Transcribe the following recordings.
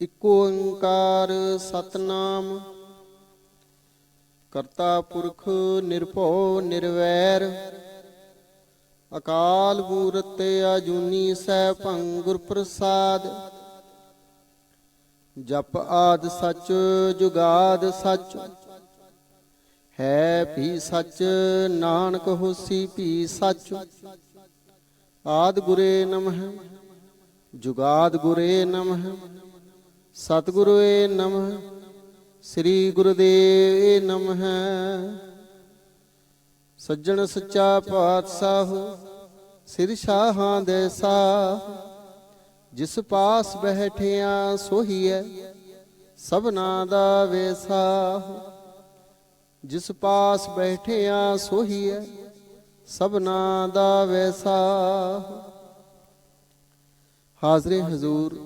ਇਕ ਓੰਕਾਰ ਸਤਨਾਮ। ਕਰਤਾ ਪੁਰਖ ਨਿਰਭਉ ਨਿਰਵੈਰ। ਅਕਾਲ ਮੂਰਤ ਅਜੂਨੀ ਸੈਭੰ ਭੰਗੁਰ ਪ੍ਰਸਾਦ ਜਪ ਆਦ ਸਚ ਜੁਗਾਦ ਸਚ। ਹੈ ਭੀ ਸਚ, ਨਾਨਕ ਹੋਸੀ ਵੀ ਸਚ। ਆਦ ਗੁਰੇ ਨਮః ਜੁਗਾਦ ਗੁਰੇ ਨਮః ਸਤਿਗੁਰੂ ਏ ਨਮః ਸ੍ਰੀ ਗੁਰਦੇਵ ਏ ਨਮః ਸੱਜਣ ਸੱਚਾ ਪਾਤਸ਼ਾਹ, ਸਿਰ ਸ਼ਾਹਾਂ ਦੇ ਸਾਹ। ਜਿਸ ਪਾਸ ਬੈਠਿਆ ਸੋਹੀਐ, ਸਭਨਾ ਦਾ ਵੇਸਾ ਜਿਸ ਪਾਸ ਬੈਠਿਆ ਸੋਹੀਐ, ਸਭਨਾ ਦਾ ਵੈਸਾ ਹਾਜ਼ਰੇ ਹਜ਼ੂਰ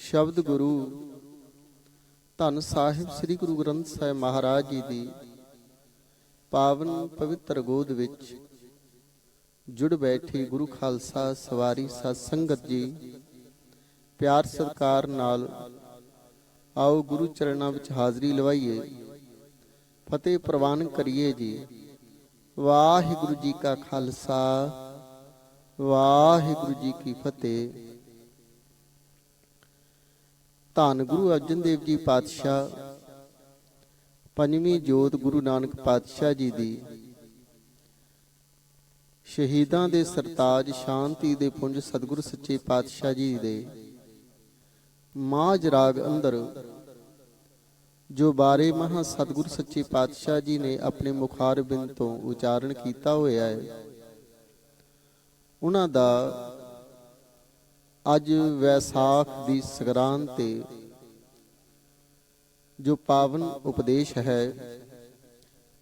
ਸ਼ਬਦ ਗੁਰੂ ਧੰਨ ਸਾਹਿਬ ਸ੍ਰੀ ਗੁਰੂ ਗ੍ਰੰਥ ਸਾਹਿਬ ਮਹਾਰਾਜ ਜੀ ਦੀ ਪਾਵਨ ਪਵਿੱਤਰ ਗੋਦ ਵਿੱਚ ਜੁੜ ਬੈਠੀ ਗੁਰੂ ਖਾਲਸਾ ਸਵਾਰੀ ਸਤ ਸੰਗਤ ਜੀ, ਪਿਆਰ ਸਤਿਕਾਰ ਨਾਲ ਆਓ ਗੁਰੂ ਚਰਨਾਂ ਵਿੱਚ ਹਾਜ਼ਰੀ ਲਵਾਈਏ। ਫਤਿਹ ਪ੍ਰਵਾਨ ਕਰੀਏ ਜੀ। ਵਾਹਿਗੁਰੂ ਜੀ ਕਾ ਖਾਲਸਾ, ਵਾਹਿਗੁਰੂ ਜੀ ਕੀ ਫਤਿਹ। ਧੰਨ ਗੁਰੂ ਅਰਜਨ ਦੇਵ ਜੀ ਪਾਤਸ਼ਾਹ, ਪੰਜਵੀਂ ਜੋਤ ਗੁਰੂ ਨਾਨਕ ਪਾਤਸ਼ਾਹ ਜੀ ਦੀ। ਸ਼ਹੀਦਾਂ ਦੇ ਸਰਤਾਜ ਸ਼ਾਂਤੀ ਦੇ ਪੁੰਜ ਸਤਿਗੁਰੂ ਸੱਚੇ ਪਾਤਸ਼ਾਹ ਜੀ ਦੇ। ਮਾਝ ਰਾਗ ਅੰਦਰ, ਜੋ ਬਾਰੇ ਮਹਾ ਸਤਿਗੁਰ ਸੱਚੇ ਪਾਤਸ਼ਾਹ ਜੀ ਨੇ ਆਪਣੇ ਮੁਖਾਰ ਬਿੰਦ ਤੋਂ ਉਚਾਰਨ ਕੀਤਾ ਹੋਇਆ ਹੈ, ਉਹਨਾਂ ਦਾ ਅੱਜ ਵੈਸਾਖ ਦੀ ਸੰਗਰਾਂਦ ਤੇ ਜੋ ਪਾਵਨ ਉਪਦੇਸ਼ ਹੈ,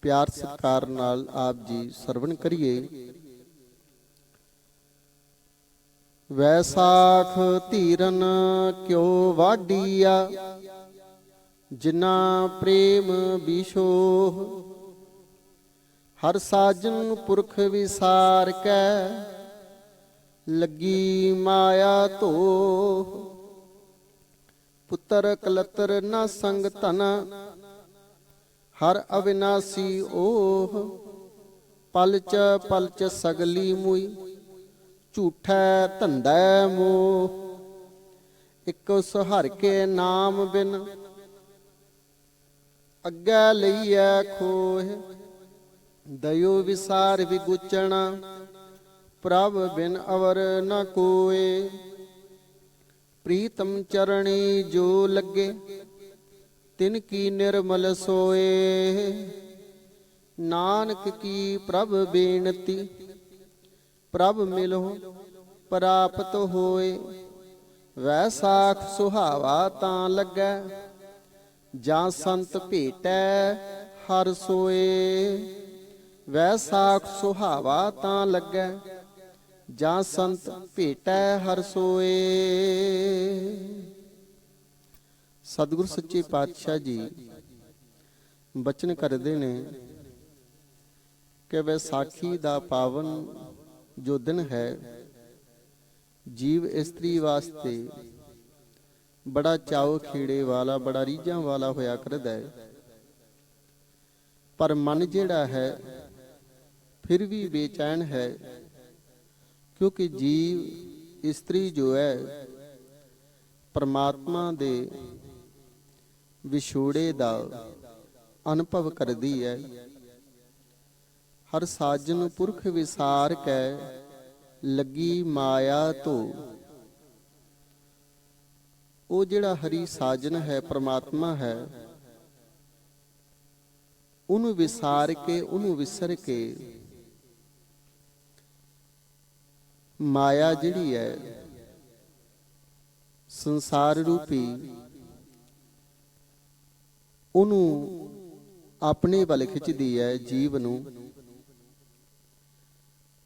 ਪਿਆਰ ਸਤਿਕਾਰ ਨਾਲ ਆਪ ਜੀ ਸਰਵਣ ਕਰੀਏ। ਵੈਸਾਖ ਧੀਰਨ ਕਿਉ ਵਾਡੀਆ ਜਿਨਾ ਪ੍ਰੇਮ ਵਿਸ਼ੋ ਹਰ ਸਾਜਨ ਪੁਰਖ ਵਿਸਾਰ ਕੈ ਲੱਗੀ ਮਾਇਆ ਧੋ। ਪੁੱਤਰ ਕਲਤਰ ਨਾ ਸੰਗ ਧਨ, ਹਰ ਅਵਿਨਾਸੀ ਓਹ। ਪਲਚ ਪਲਚ ਸਗਲੀ ਮੁਈ, ਝੂਠੈ ਧੰਦੈ ਮੋਹ। ਇਕ ਸੁਹਰ ਕੇ ਨਾਮ ਬਿਨ, ਅੱਗੇ ਲਈਐ ਖੋਹ। ਦਇਓ ਵਿਸਾਰ ਵਿਗੁਚਣਾ ਪ੍ਰਭ ਬਿਨ ਅਵਰ ਨ ਕੋਏ। ਪ੍ਰੀਤਮ ਚਰਣੀ ਜੋ ਲੱਗੇ, ਤਿਨ ਕੀ ਨਿਰਮਲ ਸੋਏ। ਨਾਨਕ ਕੀ ਪ੍ਰਭ ਬੇਨਤੀ, ਪ੍ਰਭ ਮਿਲੋ ਪ੍ਰਾਪਤ ਹੋਏ। ਵੈਸਾਖ ਸੁਹਾਵਾ ਤਾਂ ਲੱਗੈ, ਜਾਂ ਸੰਤ ਭੇਟੈ ਹਰ ਸੋਏ। ਵੈਸਾਖ ਸੁਹਾਵਾ ਤਾਂ ਲੱਗੈ ਜਾਂ ਸੰਤ ਭੇਟੈ ਹਰ ਸੋਏ। ਸਤਿਗੁਰ ਸੱਚੇ ਪਾਤਸ਼ਾਹ ਜੀ, ਬਚਨ ਕਰਦੇ ਨੇ ਕਿ ਵੈਸਾਖੀ ਦਾ ਪਾਵਨ ਜੋ ਦਿਨ ਹੈ, ਜੀਵ ਇਸਤਰੀ ਵਾਸਤੇ ਬੜਾ ਚਾਉ ਖੇੜੇ ਵਾਲਾ, ਬੜਾ ਰੀਝਾਂ ਵਾਲਾ ਹੋਇਆ ਕਰਦਾ ਹੈ। ਪਰ ਮਨ ਜਿਹੜਾ ਹੈ, ਫਿਰ ਵੀ ਬੇਚੈਨ ਹੈ। ਕਿਉਂਕਿ ਜੀਵ ਇਸਤਰੀ ਜੋ ਹੈ, ਪਰਮਾਤਮਾ ਦੇ ਵਿਛੋੜੇ ਦਾ ਅਨੁਭਵ ਕਰਦੀ ਹੈ। ਹਰ ਸਾਜਨ ਪੁਰਖ ਵਿਸਾਰ ਕੈ, ਲੱਗੀ ਮਾਇਆ ਤੋਂ ਉਹ ਜਿਹੜਾ ਹਰੀ ਸਾਜਨ ਹੈ, ਪ੍ਰਮਾਤਮਾ ਹੈ, ਉਹਨੂੰ ਵਿਸਾਰ ਕੇ, ਉਹਨੂੰ ਵਿਸਰ ਕੇ ਮਾਇਆ ਜਿਹੜੀ ਹੈ, ਸੰਸਾਰ ਰੂਪੀ, ਉਹਨੂੰ ਆਪਣੇ ਵੱਲ ਖਿੱਚਦੀ ਹੈ ਜੀਵ ਨੂੰ।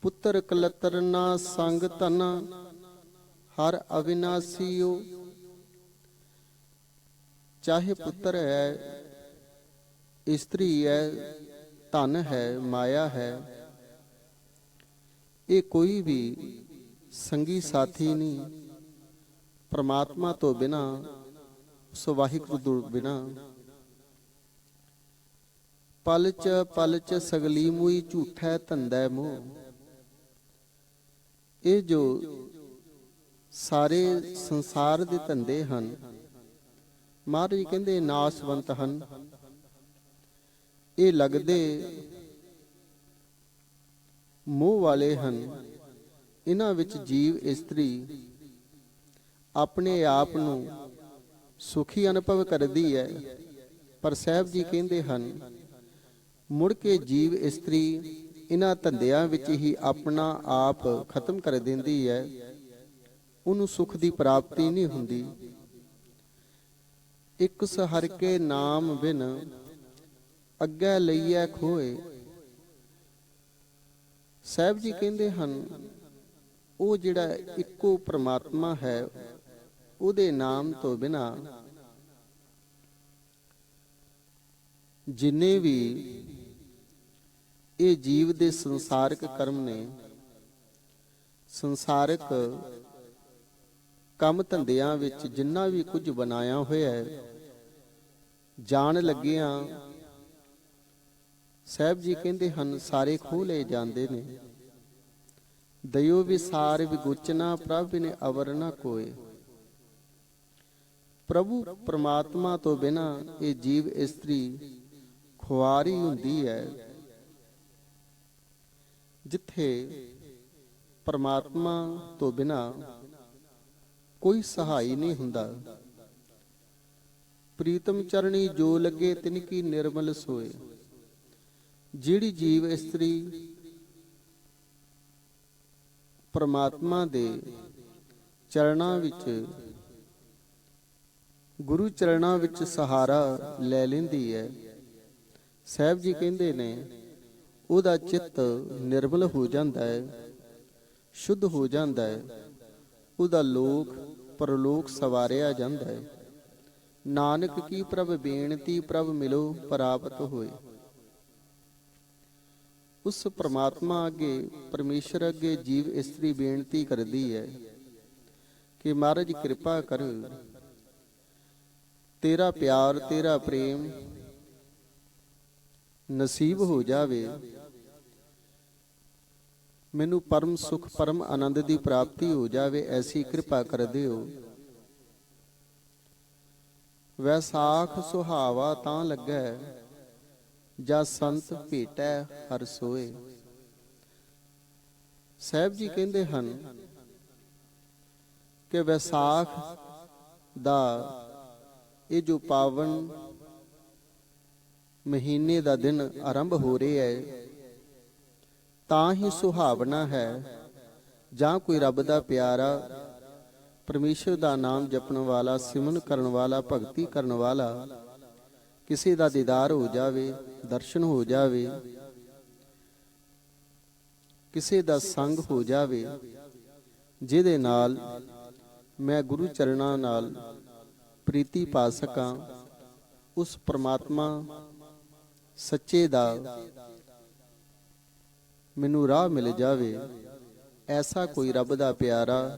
ਪੁੱਤਰ ਕਲਤਰ ਨਾ ਸੰਗ ਤਨ ਹਰ ਅਵਿਨਾਸੀਓ ਚਾਹੇ ਪੁੱਤਰ ਹੈ, ਇਸਤਰੀ ਹੈ, ਧਨ ਹੈ, ਮਾਇਆ ਹੈ ਇਹ ਕੋਈ ਵੀ ਸੰਗੀ ਸਾਥੀ ਨਹੀਂ। ਪ੍ਰਮਾਤਮਾ ਤੋਂ ਬਿਨਾ ਉਸ ਵਾਹਿਗੁਰੂ ਤੋਂ ਬਿਨਾ। ਪਲਚ ਪਲਚ ਸਗਲੀ ਮੂਈ ਝੂਠੈ ਧੰਦੈ ਮੋਹ। ਇਹ ਜੋ ਸਾਰੇ ਸੰਸਾਰ ਦੇ ਧੰਦੇ ਹਨ, ਮਹਾਰਾਜ ਕਹਿੰਦੇ ਨਾਸਵੰਤ ਹਨ। ਇਹ ਲੱਗਦੇ ਮੋਹ ਵਾਲੇ ਹਨ। ਇਹਨਾਂ ਵਿੱਚ ਜੀਵ ਇਸਤਰੀ ਆਪਣੇ ਆਪ ਨੂੰ ਸੁਖੀ ਅਨੁਭਵ ਕਰਦੀ ਹੈ। ਪਰ ਸਾਹਿਬ ਜੀ ਕਹਿੰਦੇ ਹਨ, ਮੁੜ ਕੇ ਜੀਵ ਇਸਤਰੀ ਇਹਨਾਂ ਧੰਦਿਆਂ ਵਿੱਚ ਹੀ ਆਪਣਾ ਆਪ ਖਤਮ ਕਰ ਦਿੰਦੀ ਹੈ। ਉਹਨੂੰ ਸੁਖ ਦੀ ਪ੍ਰਾਪਤੀ ਨਹੀਂ ਹੁੰਦੀ। ਇੱਕ ਸਹਰ ਕੇ ਨਾਮ ਬਿਨ ਅੱਗੇ ਲਈਐ ਖੋਏ। ਸਾਹਿਬ ਜੀ ਕਹਿੰਦੇ ਹਨ, ਉਹ ਜਿਹੜਾ ਇੱਕੋ ਪ੍ਰਮਾਤਮਾ ਹੈ, ਉਹਦੇ ਨਾਮ ਤੋਂ ਬਿਨਾ ਜਿੰਨੇ ਵੀ ਇਹ ਜੀਵ ਦੇ ਸੰਸਾਰਿਕ ਕਰਮ ਨੇ, ਸੰਸਾਰਿਕ ਕੰਮ ਧੰਦਿਆਂ ਵਿੱਚ ਜਿੰਨਾ ਵੀ ਕੁਝ ਬਣਾਇਆ ਹੋਇਆ ਹੈ, ਜਾਣ ਲੱਗਿਆਂ ਸਾਹਿਬ ਜੀ ਕਹਿੰਦੇ ਹਨ, ਸਾਰੇ ਖੋਹ ਲਏ ਜਾਂਦੇ ਨੇ। ਦਇਓ ਵਿਸਾਰ ਵਿਗੁਚਨਾ ਪ੍ਰਭ ਨੇ ਅਵਰ ਨਾ ਕੋਏ। ਪ੍ਰਭੂ ਪ੍ਰਮਾਤਮਾ ਤੋਂ ਬਿਨਾ ਇਹ ਜੀਵ ਇਸਤਰੀ ਖੁਆਰੀ ਹੁੰਦੀ ਹੈ। ਜਿੱਥੇ ਪਰਮਾਤਮਾ ਤੋਂ ਬਿਨਾ ਕੋਈ ਸਹਾਈ ਨਹੀਂ ਹੁੰਦਾ। ਪ੍ਰੀਤਮ ਚਰਣੀ ਜੋ ਲੱਗੇ ਤਿਨ ਕੀ ਨਿਰਮਲ ਸੋਏ। ਜਿਹੜੀ ਜੀਵ ਇਸਤਰੀ ਪਰਮਾਤਮਾ ਦੇ ਚਰਣਾ ਵਿੱਚ, ਗੁਰੂ ਚਰਣਾ ਵਿੱਚ ਸਹਾਰਾ ਲੈ ਲੈਂਦੀ ਹੈ, ਸਾਹਿਬ ਜੀ ਕਹਿੰਦੇ ਨੇ, ਉਹਦਾ ਚਿੱਤ ਨਿਰਮਲ ਹੋ ਜਾਂਦਾ ਹੈ, ਸ਼ੁੱਧ ਹੋ ਜਾਂਦਾ ਹੈ, ਉਹਦਾ ਲੋਕ, ਪਰਲੋਕ ਸਵਾਰਿਆ ਜਾਂਦਾ ਹੈ। ਨਾਨਕ ਕੀ ਪ੍ਰਭ ਬੇਨਤੀ ਪ੍ਰਭ ਮਿਲੋ ਪ੍ਰਾਪਤ ਹੋਏ। ਉਸ ਪ੍ਰਮਾਤਮਾ ਅੱਗੇ, ਪਰਮੇਸ਼ਰ ਅੱਗੇ ਜੀਵ ਇਸਤਰੀ ਬੇਨਤੀ ਕਰਦੀ ਹੈ ਕਿ ਮਹਾਰਾਜ ਕਿਰਪਾ ਕਰ, ਤੇਰਾ ਪਿਆਰ, ਤੇਰਾ ਪ੍ਰੇਮ ਨਸੀਬ ਹੋ ਜਾਵੇ। ਮੈਨੂੰ ਪਰਮ ਸੁਖ, ਪਰਮ ਆਨੰਦ ਦੀ ਪ੍ਰਾਪਤੀ ਹੋ ਜਾਵੇ, ਐਸੀ ਕਿਰਪਾ ਕਰ ਦਿਓ ਵੈਸਾਖ ਸੁਹਾਵਾ ਤਾਂ ਲੱਗੈ। ਜਾਂ ਸੰਤ ਭੇਟੈ ਹਰ ਸੋਏ। ਸਾਹਿਬ ਜੀ ਕਹਿੰਦੇ ਹਨ ਕਿ ਵੈਸਾਖ ਦਾ ਇਹ ਜੋ ਪਾਵਨ ਮਹੀਨੇ ਦਾ ਦਿਨ ਆਰੰਭ ਹੋ ਰਿਹਾ ਹੈ, ਤਾਂ ਹੀ ਸੁਹਾਵਣਾ ਹੈ ਜਾਂ ਕੋਈ ਰੱਬ ਦਾ ਪਿਆਰਾ, ਪਰਮੇਸ਼ਰ ਦਾ ਨਾਮ ਜਪਣ ਵਾਲਾ ਸਿਮਨ ਕਰਨ ਵਾਲਾ, ਭਗਤੀ ਕਰਨ ਵਾਲਾ ਕਿਸੇ ਦਾ ਦੀਦਾਰ ਹੋ ਜਾਵੇ, ਦਰਸ਼ਨ ਹੋ ਜਾਵੇ, ਕਿਸੇ ਦਾ ਸੰਗ ਹੋ ਜਾਵੇ, ਜਿਹਦੇ ਨਾਲ ਮੈਂ ਗੁਰੂ ਚਰਨਾਂ ਨਾਲ ਪ੍ਰੀਤੀ ਪਾ ਸਕਾਂ, ਉਸ ਪ੍ਰਮਾਤਮਾ ਸੱਚੇ ਦਾ ਮੈਨੂੰ ਰਾਹ ਮਿਲ ਜਾਵੇ, ਐਸਾ ਕੋਈ ਰੱਬ ਦਾ ਪਿਆਰਾ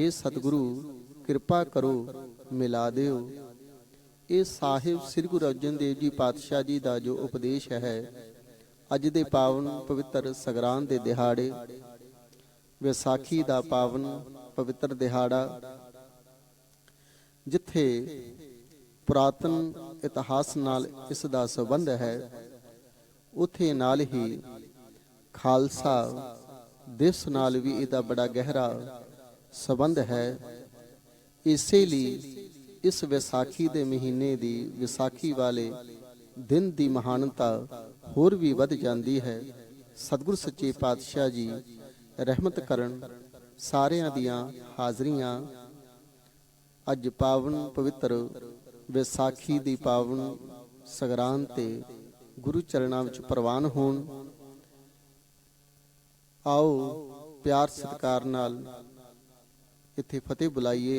हे ਸਤਿਗੁਰੂ, ਕਿਰਪਾ ਕਰੋ, ਮਿਲਾ ਦਿਓ। ਇਹ ਸਾਹਿਬ ਸ੍ਰੀ ਗੁਰੂ ਅਰਜਨ ਦੇਵ ਜੀ ਪਾਤਸ਼ਾਹ ਜੀ ਦਾ ਜੋ ਉਪਦੇਸ਼ ਹੈ, ਅੱਜ ਦੇ ਪਾਵਨ ਪਵਿੱਤਰ ਸਗਰਾਨ ਦੇ ਦਿਹਾੜੇ, ਵਿਸਾਖੀ ਦਾ ਪਾਵਨ ਪਵਿੱਤਰ ਦਿਹਾੜਾ, ਜਿੱਥੇ ਪੁਰਾਤਨ ਇਤਿਹਾਸ ਨਾਲ ਇਸ ਦਾ ਸੰਬੰਧ ਹੈ, ਉਥੇ ਨਾਲ ਹੀ ਖਾਲਸਾ ਦਿਵਸ ਨਾਲ ਵੀ ਇਹਦਾ ਬੜਾ ਗਹਿਰਾ ਸੰਬੰਧ ਹੈ। ਇਸੇ ਲਈ ਇਸ ਵਿਸਾਖੀ ਦੇ ਮਹੀਨੇ ਦੀ ਵਿਸਾਖੀ ਵਾਲੇ ਦਿਨ ਦੀ ਮਹਾਨਤਾ ਹੋਰ ਵੀ ਵੱਧ ਜਾਂਦੀ ਹੈ। ਸਤਿਗੁਰ ਸੱਚੇ ਪਾਤਸ਼ਾਹ ਜੀ ਰਹਿਮਤ ਕਰਨ ਸਾਰਿਆਂ ਦੀਆਂ ਹਾਜ਼ਰੀਆਂ। ਅੱਜ ਪਾਵਨ ਪਵਿੱਤਰ ਵਿਸਾਖੀ ਦੀ ਪਾਵਨ ਸਗਰਾਨ ਤੇ ਗੁਰੂ ਚਰਨਾਂ ਵਿੱਚ ਪ੍ਰਵਾਨ ਹੋਣ। ਆਓ ਪਿਆਰ ਸਤਿਕਾਰ ਨਾਲ ਇੱਥੇ ਫਤਿਹ ਬੁਲਾਈਏ।